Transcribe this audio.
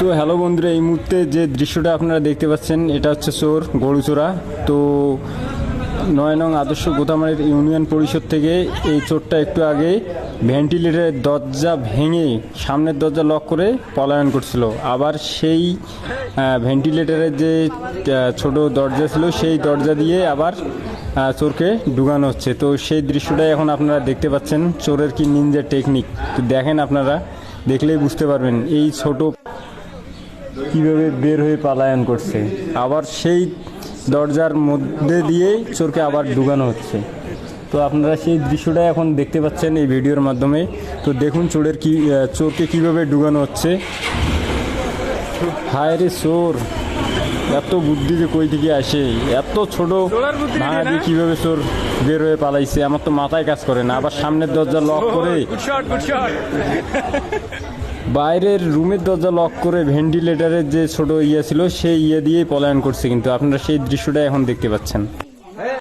তো হ্যালো বন্ধুরা, এই মুহূর্তে যে দৃশ্যটা আপনারা দেখতে পাচ্ছেন, এটা হচ্ছে চোর গরুচোরা তো নয় নং আদর্শ গোতামারির ইউনিয়ন পরিষদ থেকে এই চোরটা একটু আগে ভেন্টিলেটরের দরজা ভেঙে সামনের দরজা লক করে পলায়ন করছিল। আবার সেই ভেন্টিলেটরের যে ছোট দরজা ছিল, সেই দরজা দিয়ে আবার চোরকে ঢুকানো হচ্ছে। তো সেই দৃশ্যটাই এখন আপনারা দেখতে পাচ্ছেন, চোরের কি নিনজা টেকনিক তো দেখেন আপনারা, দেখলেই বুঝতে পারবেন, এই ছোট কীভাবে বের হয়ে পালায়ন করছে? আবার সেই দরজার মধ্যে দিয়েই চোরকে আবার ঢুকানো হচ্ছে। তো আপনারা সেই দৃশ্যটা এখন দেখতে পাচ্ছেন এই ভিডিওর মাধ্যমে। তো দেখুন চোরের কি চোরকে কীভাবে ঢুকানো হচ্ছে। হায় রে চোর! এত বুদ্ধি যে কই থেকে আসে? এত ছোট ভাঙা দিয়ে কীভাবে চোর বের হয়ে পালাইছে? আমার তো মাথায় কাজ করে না। আবার সামনের দরজা লক করে গুড শট বাইরের রুমের দরজা লক করে ভেন্টিলেটারের যে ছোট ইয়ে ছিল সেই ইয়ে দিয়েই পলায়ন করছে কিন্তু। আপনারা সেই দৃশ্যটা এখন দেখতে পাচ্ছেন।